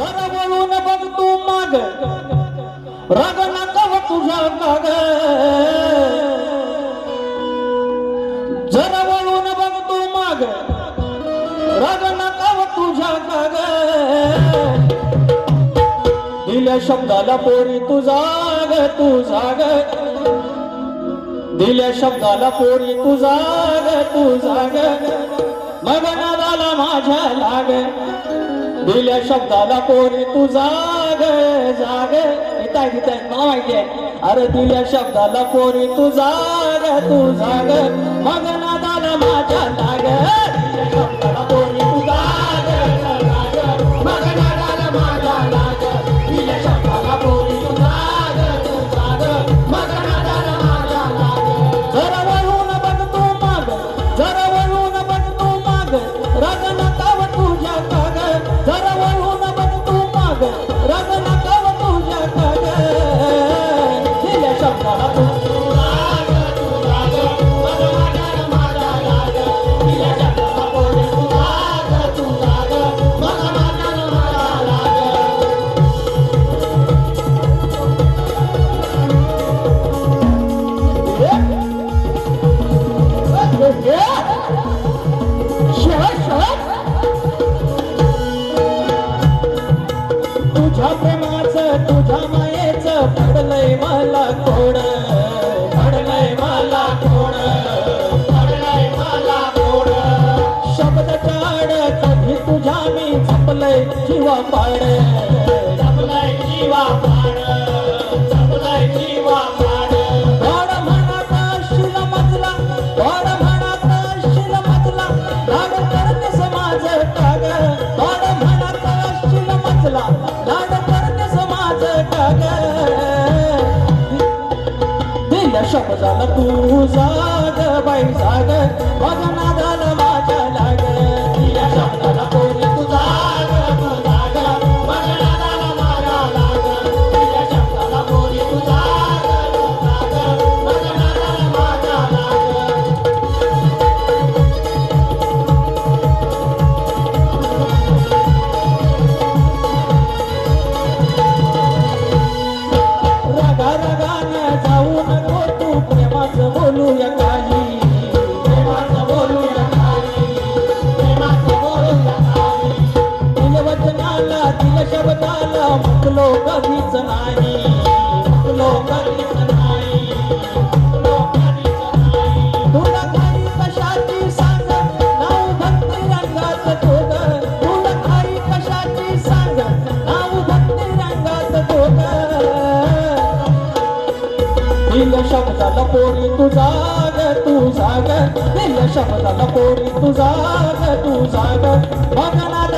Sir बोलून बघ तू माग. राग नाकाव हो तुझा काग जर बोलून बघ तू माग. राग नाकाव हो तुझा माग. दिल्या शब्दाला पोरी तुझा तुझाग तुझा ग दिल्या शब्दाला पोरी तुझा ग तुझा ग मगनाला माझ्या लाग. दिल्या शब्दाला पोरी तू जाग जाग. येताय घेताय मला माहिती आहे. अरे दिल्या शब्दाला पोरी तू जाग तू जाग. मग नादाला माझ्या लाग पडलंय मला कोण? पडलंय मला कोण? पडलंय मला कोण? शब्द टाड कधी तुझ्या मी जपलंय जीवा पाड. शब्दाला तू जाग बाई जाग. भजना नादाला शब्दाला कधीच नाही. कधीच नाही. कधीच नाही तुला कशाची सांग नाव भक्ती रंगात तोग तुला कशाची सांग नाव भक्ती रंगात तोग दिल शब्दाला पोरी तू जाग तू जाग. दिल शब्दाला पोरी तू जाग तू जाग. बघणार